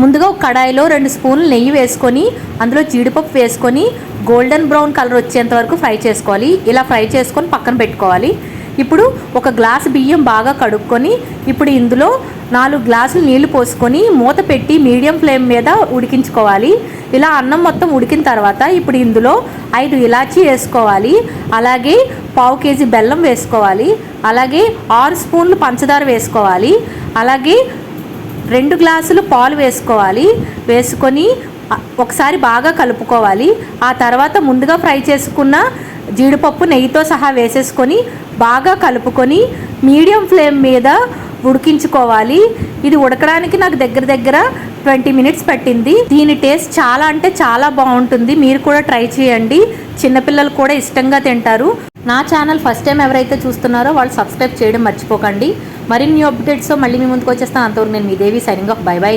ముందుగా ఒక కడాయిలో రెండు స్పూన్లు నెయ్యి వేసుకొని అందులో జీడిపప్పు వేసుకొని గోల్డెన్ బ్రౌన్ కలర్ వచ్చేంత వరకు ఫ్రై చేసుకోవాలి. ఇలా ఫ్రై చేసుకొని పక్కన పెట్టుకోవాలి. ఇప్పుడు ఒక గ్లాస్ బియ్యం బాగా కడుక్కొని ఇప్పుడు ఇందులో నాలుగు గ్లాసులు నీళ్ళు పోసుకొని మూత పెట్టి మీడియం ఫ్లేమ్ మీద ఉడికించుకోవాలి. ఇలా అన్నం మొత్తం ఉడికిన తర్వాత ఇప్పుడు ఇందులో ఐదు ఇలాచీ వేసుకోవాలి. అలాగే పావు కేజీ బెల్లం వేసుకోవాలి. అలాగే ఆరు స్పూన్లు పంచదార వేసుకోవాలి. అలాగే రెండు గ్లాసులు పాలు వేసుకోవాలి. వేసుకొని ఒకసారి బాగా కలుపుకోవాలి. ఆ తర్వాత ముందుగా ఫ్రై చేసుకున్న జీడిపప్పు నెయ్యితో సహా వేసేసుకొని బాగా కలుపుకొని మీడియం ఫ్లేమ్ మీద ఉడికించుకోవాలి. ఇది ఉడకడానికి నాకు దగ్గర దగ్గర ట్వంటీ మినిట్స్ పట్టింది. దీని టేస్ట్ చాలా అంటే చాలా బాగుంటుంది. మీరు కూడా ట్రై చేయండి. చిన్నపిల్లలు కూడా ఇష్టంగా తింటారు. నా ఛానల్ ఫస్ట్ టైం ఎవరైతే చూస్తున్నారో వాళ్ళు సబ్స్క్రైబ్ చేయడం మర్చిపోకండి. మరిన్ని అప్డేట్స్తో మళ్ళీ మీ ముందుకు వచ్చేస్తాను. అంతవరకు నేను మీ Devi signing off bye bye